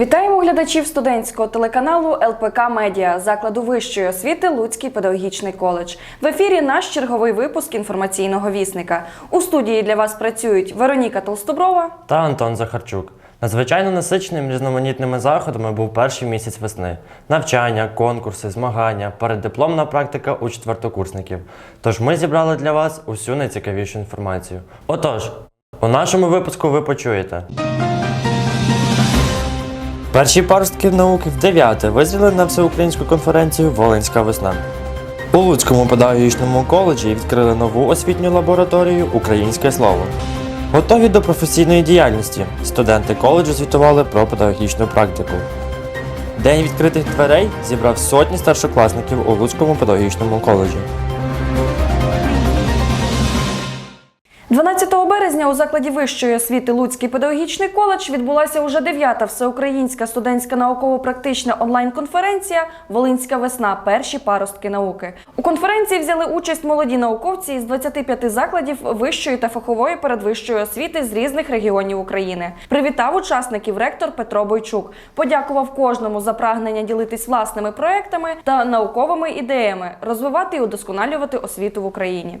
Вітаємо глядачів студентського телеканалу ЛПК Медіа закладу вищої освіти Луцький педагогічний коледж. В ефірі наш черговий випуск інформаційного вісника. У студії для вас працюють Вероніка Толстоброва. та Антон Захарчук. Надзвичайно насиченим різноманітними заходами був перший місяць весни: навчання, конкурси, змагання, переддипломна практика у четвертокурсників. Тож ми зібрали для вас усю найцікавішу інформацію. Отож, у нашому випуску ви почуєте. Перші паростки науки в 9 визріли на всеукраїнську конференцію Волинська весна. У Луцькому педагогічному коледжі відкрили нову освітню лабораторію Українське слово. Готові до професійної діяльності. Студенти коледжу звітували про педагогічну практику. День відкритих дверей зібрав сотні старшокласників у Луцькому педагогічному коледжі. 12 березня у закладі вищої освіти Луцький педагогічний коледж відбулася уже 9-та всеукраїнська студентська науково-практична онлайн-конференція Волинська весна. Перші паростки науки. У конференції взяли участь молоді науковці із 25 закладів вищої та фахової передвищої освіти з різних регіонів України. Привітав учасників ректор Петро Бойчук. Подякував кожному за прагнення ділитись власними проектами та науковими ідеями, розвивати і удосконалювати освіту в Україні.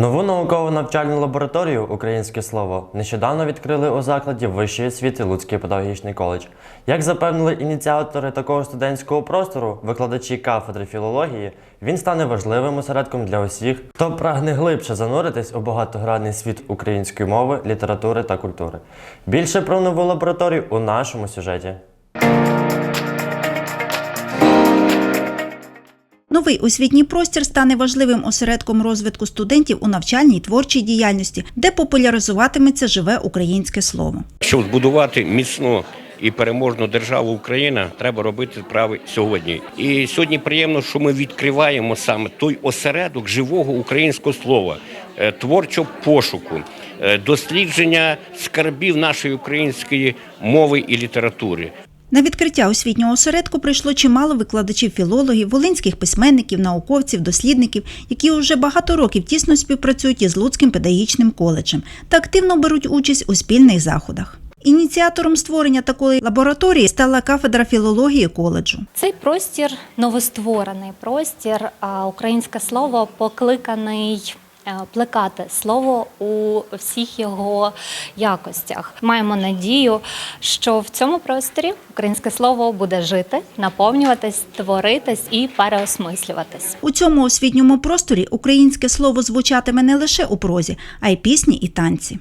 Нову наукову навчальну лабораторію Українське слово нещодавно відкрили у закладі вищої освіти Луцький педагогічний коледж. Як запевнили ініціатори такого студентського простору, викладачі кафедри філології, він стане важливим осередком для усіх, хто прагне глибше зануритись у багатогранний світ української мови, літератури та культури. Більше про нову лабораторію у нашому сюжеті. Новий освітній простір стане важливим осередком розвитку студентів у навчальній творчій діяльності, де популяризуватиметься живе українське слово. Щоб збудувати міцну і переможну державу Україна, треба робити справи сьогодні. І сьогодні приємно, що ми відкриваємо саме той осередок живого українського слова, е, творчого пошуку, е, дослідження скарбів нашої української мови і літератури. На відкриття освітнього осередку прийшло чимало викладачів філологів, волинських письменників, науковців, дослідників, які вже багато років тісно співпрацюють із Луцьким педагогічним коледжем та активно беруть участь у спільних заходах. Ініціатором створення такої лабораторії стала кафедра філології коледжу. Цей простір новостворений простір, а українське слово покликаний. Е, Плекати слово у всіх його якостях. Маємо надію, що в цьому просторі українське слово буде жити, наповнюватись, творитись і переосмислюватись. У цьому освітньому просторі українське слово звучатиме не лише у прозі, а й пісні і танці.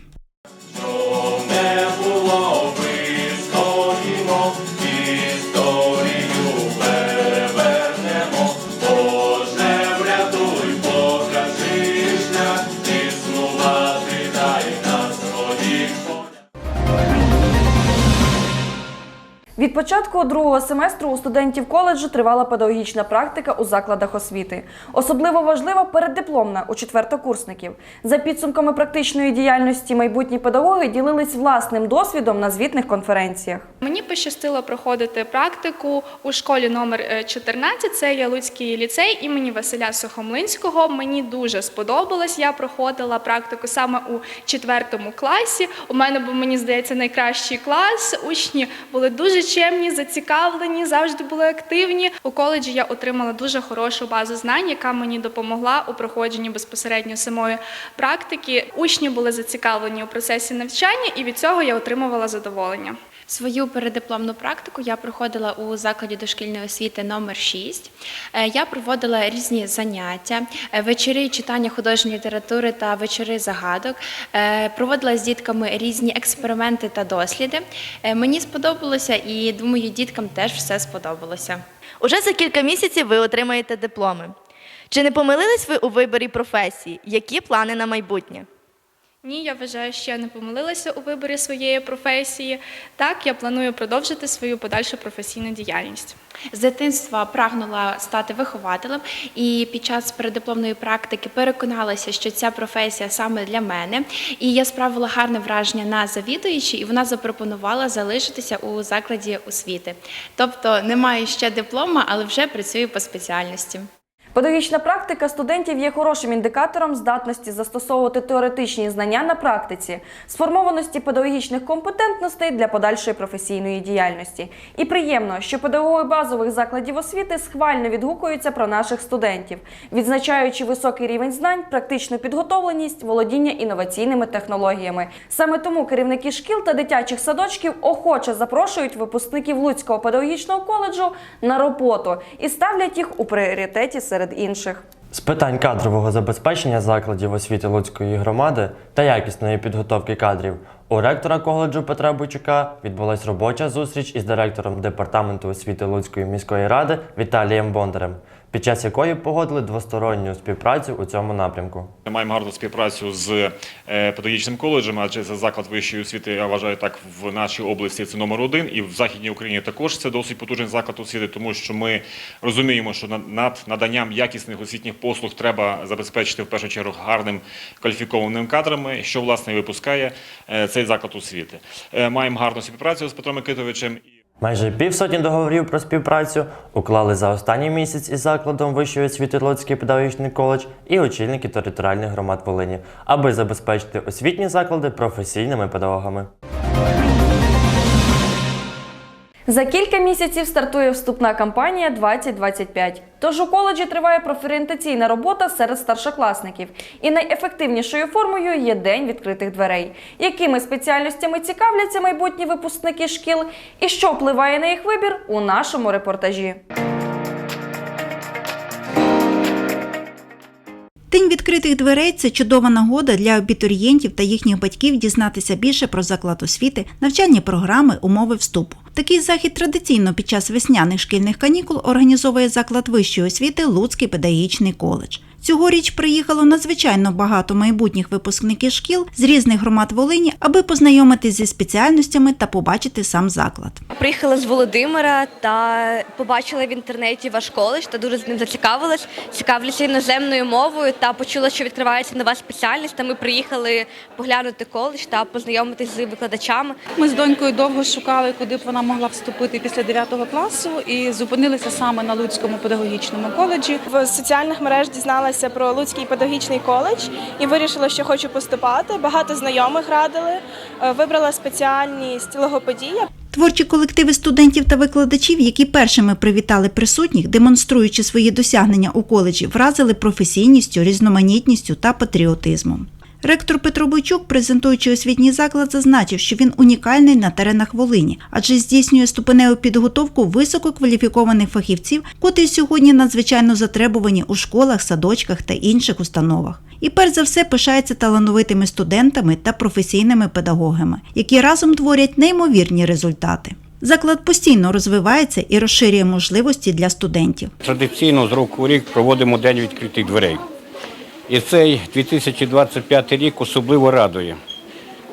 Від початку другого семестру у студентів коледжу тривала педагогічна практика у закладах освіти. Особливо важлива переддипломна у четвертокурсників. За підсумками практичної діяльності майбутні педагоги ділились власним досвідом на звітних конференціях. Мені пощастило проходити практику у школі номер е, 14, це є Луцький ліцей імені Василя Сухомлинського. Мені дуже сподобалось. Я проходила практику саме у четвертому класі. У мене був, мені здається, найкращий клас. Учні були дуже чемні, зацікавлені, завжди були активні. У коледжі я отримала дуже хорошу базу знань, яка мені допомогла у проходженні безпосередньо самої практики. Учні були зацікавлені у процесі навчання, і від цього я отримувала задоволення. Свою передипломну практику я проходила у закладі дошкільної освіти номер 6. Е, Я проводила різні заняття, е, вечори читання художньої літератури та вечори загадок. Е, Проводила з дітками різні експерименти та досліди. Мені сподобалося і думаю, діткам теж все сподобалося. Уже за кілька місяців ви отримаєте дипломи. Чи не помилились ви у виборі професії? Які плани на майбутнє? Ні, я вважаю, що я не помилилася у виборі своєї професії. Так, я планую продовжити свою подальшу професійну діяльність. З дитинства прагнула стати вихователем, і під час передипломної практики переконалася, що ця професія саме для мене. І я справила гарне враження на завідуючі, і вона запропонувала залишитися у закладі освіти. Тобто не маю ще диплома, але вже працюю по спеціальності. Педагогічна практика студентів є хорошим індикатором здатності застосовувати теоретичні знання на практиці, сформованості педагогічних компетентностей для подальшої професійної діяльності. І приємно, що педагоги базових закладів освіти схвально відгукуються про наших студентів, відзначаючи високий рівень знань, практичну підготовленість, володіння інноваційними технологіями. Саме тому керівники шкіл та дитячих садочків охоче запрошують випускників Луцького педагогічного коледжу на роботу і ставлять їх у пріоритеті серед інших. З питань кадрового забезпечення закладів освіти Луцької громади та якісної підготовки кадрів у ректора коледжу Петра Бойчука відбулась робоча зустріч із директором департаменту освіти Луцької міської ради Віталієм Бондарем, під час якої погодили двосторонню співпрацю у цьому напрямку. Ми маємо гарну співпрацю з е, педагогічним коледжем, адже це заклад вищої освіти, я вважаю, так в нашій області це номер один, і в Західній Україні також це досить потужний заклад освіти, тому що ми розуміємо, що над- над наданням якісних освітніх послуг треба забезпечити в першу чергу гарним кваліфікованими кадрами, що власне випускає е, цей заклад освіти. Е, Маємо гарну співпрацю з Петром Микитовичем. Майже півсотні договорів про співпрацю уклали за останній місяць із закладом вищої освіти Лоцький педагогічний коледж і очільники територіальних громад Волині, аби забезпечити освітні заклади професійними педагогами. За кілька місяців стартує вступна кампанія 2025. Тож у коледжі триває профорієнтаційна робота серед старшокласників. І найефективнішою формою є день відкритих дверей. Якими спеціальностями цікавляться майбутні випускники шкіл і що впливає на їх вибір у нашому репортажі. День відкритих дверей це чудова нагода для абітурієнтів та їхніх батьків дізнатися більше про заклад освіти, навчальні програми, умови вступу. Такий захід традиційно під час весняних шкільних канікул організовує заклад вищої освіти Луцький педагогічний коледж. Цьогоріч приїхало надзвичайно багато майбутніх випускників шкіл з різних громад Волині, аби познайомитись зі спеціальностями та побачити сам заклад. Приїхала з Володимира та побачила в інтернеті ваш коледж та дуже з ним зацікавилась. Цікавлюся іноземною мовою та почула, що відкривається нова спеціальність. Та ми приїхали поглянути коледж та познайомитись з викладачами. Ми з донькою довго шукали, куди б вона могла вступити після 9 класу, і зупинилися саме на Луцькому педагогічному коледжі. В соціальних мереж дізналася про Луцький педагогічний коледж і вирішила, що хочу поступати. Багато знайомих радили. Е, Вибрала спеціальність логоподія. Творчі колективи студентів та викладачів, які першими привітали присутніх, демонструючи свої досягнення у коледжі, вразили професійністю, різноманітністю та патріотизмом. Ректор Петро Бойчук, презентуючи освітній заклад, зазначив, що він унікальний на теренах Волині, адже здійснює ступеневу підготовку висококваліфікованих фахівців, котрі сьогодні надзвичайно затребувані у школах, садочках та інших установах. І перш за все пишається талановитими студентами та професійними педагогами, які разом творять неймовірні результати. Заклад постійно розвивається і розширює можливості для студентів. Традиційно з року в рік проводимо День відкритих дверей. І цей 2025 рік особливо радує,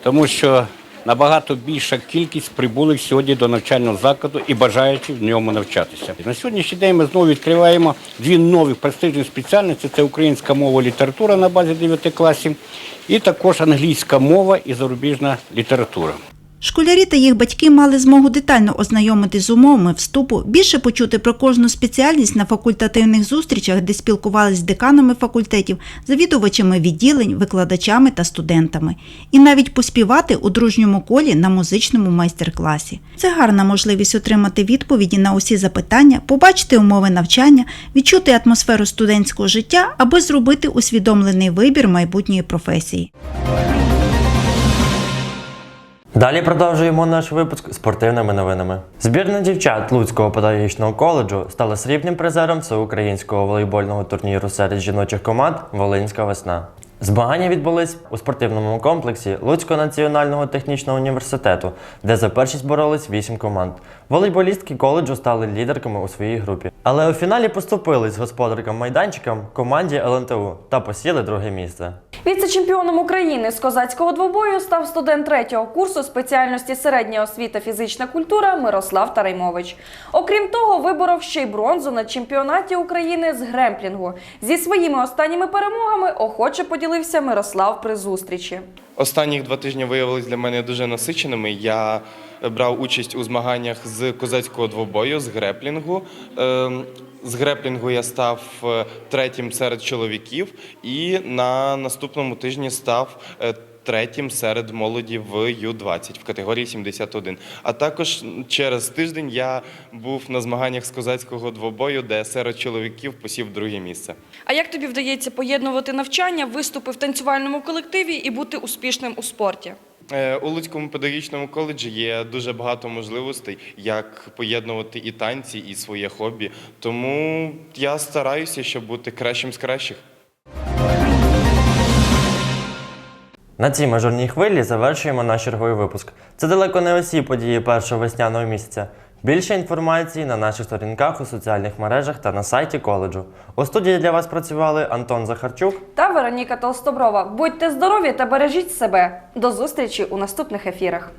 тому що набагато більша кількість прибулих сьогодні до навчального закладу і бажаючих в ньому навчатися. На сьогоднішній день ми знову відкриваємо дві нові престижні спеціальності: це українська мова, література на базі 9 класів, і також англійська мова і зарубіжна література. Школярі та їх батьки мали змогу детально ознайомитись з умовами вступу, більше почути про кожну спеціальність на факультативних зустрічах, де спілкувались з деканами факультетів, завідувачами відділень, викладачами та студентами, і навіть поспівати у дружньому колі на музичному майстер-класі. Це гарна можливість отримати відповіді на усі запитання, побачити умови навчання, відчути атмосферу студентського життя, аби зробити усвідомлений вибір майбутньої професії. Далі продовжуємо наш випуск спортивними новинами. Збірна дівчат Луцького педагогічного коледжу стала срібним призером всеукраїнського волейбольного турніру серед жіночих команд Волинська весна. Змагання відбулись у спортивному комплексі Луцького національного технічного університету, де за першість боролись вісім команд. Волейболістки коледжу стали лідерками у своїй групі. Але у фіналі поступились господаркам майданчикам команді ЛНТУ та посіли друге місце. Віце-чемпіоном України з козацького двобою став студент третього курсу спеціальності середня освіта фізична культура Мирослав Тараймович. Окрім того, виборов ще й бронзу на чемпіонаті України з гремплінгу. Зі своїми останніми перемогами охоче поділився Мирослав при зустрічі. Останні два тижні виявилися для мене дуже насиченими. Я брав участь у змаганнях з козацького двобою, з греплінгу. Ем, З греплінгу я став е, третім серед чоловіків і на наступному тижні став е, третім серед молоді в Ю-20 в категорії 71. А також через тиждень я був на змаганнях з козацького двобою, де серед чоловіків посів друге місце. А як тобі вдається поєднувати навчання, виступи в танцювальному колективі і бути успішним у спорті? Е, У Луцькому педагогічному коледжі є дуже багато можливостей, як поєднувати і танці, і своє хобі. Тому я стараюся, щоб бути кращим з кращих. На цій мажорній хвилі завершуємо наш черговий випуск. Це далеко не усі події першого весняного місяця. Більше інформації на наших сторінках у соціальних мережах та на сайті коледжу. У студії для вас працювали Антон Захарчук Та Вероніка Толстоброва. Будьте здорові та бережіть себе. До зустрічі у наступних ефірах.